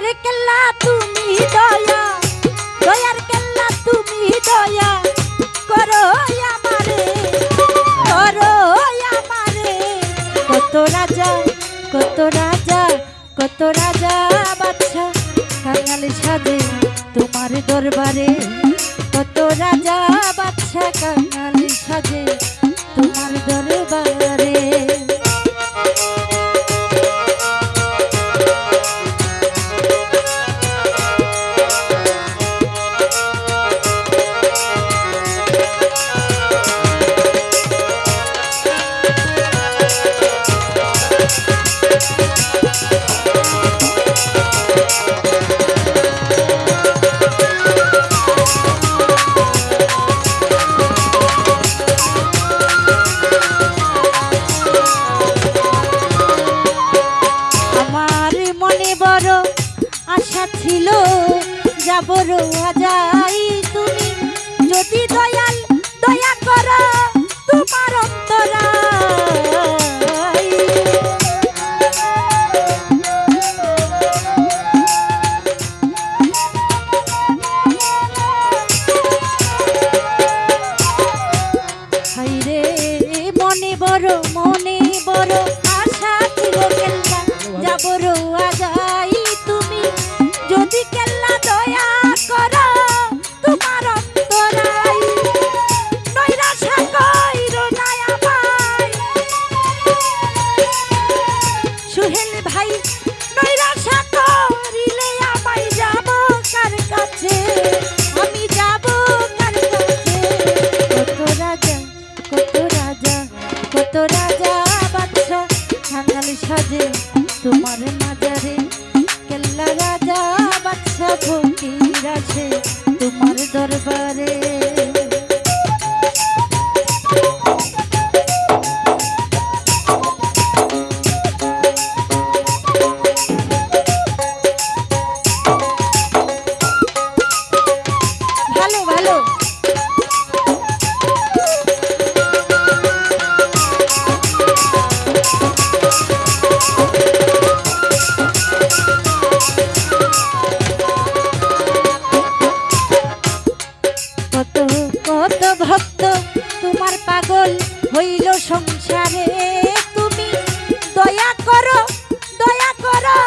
দয়ার কেল্লা তুমি দয়া, দয়ার কেল্লা তুমি দয়া, করো আমারে করো আমারে। কত রাজা কত রাজা কত রাজা বাচ্চা কাঙাল সাজে তোমার দরবারে। কত রাজা বাচ্চা কাঙাল সাজে তোমার দরবারে। মনে বড় আশা ছিল খেলা যাব রোয়া হইল সংসারে তুমি দয়া করো দয়া করো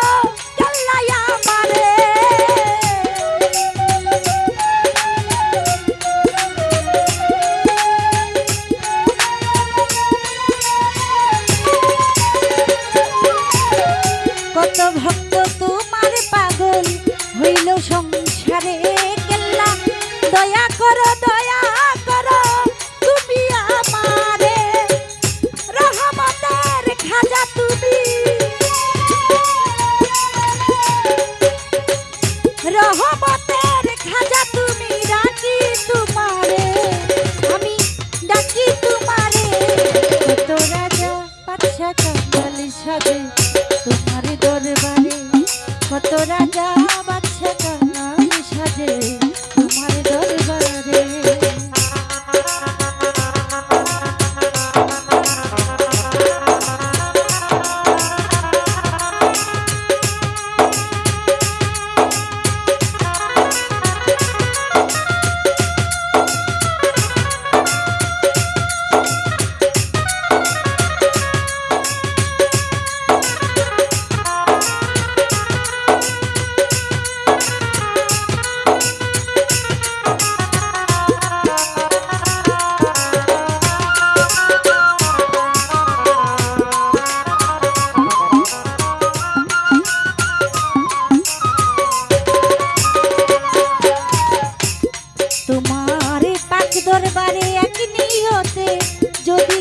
কত ভক্ত তোমার পাগল হইল সংসারে। কত তোমার পাক দরবারে এক নিয়তে যদি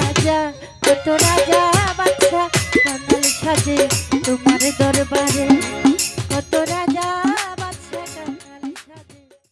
রাজা কত রাজা বাচ্চা কানাল সাজে তোমার দরবারে। কত রাজা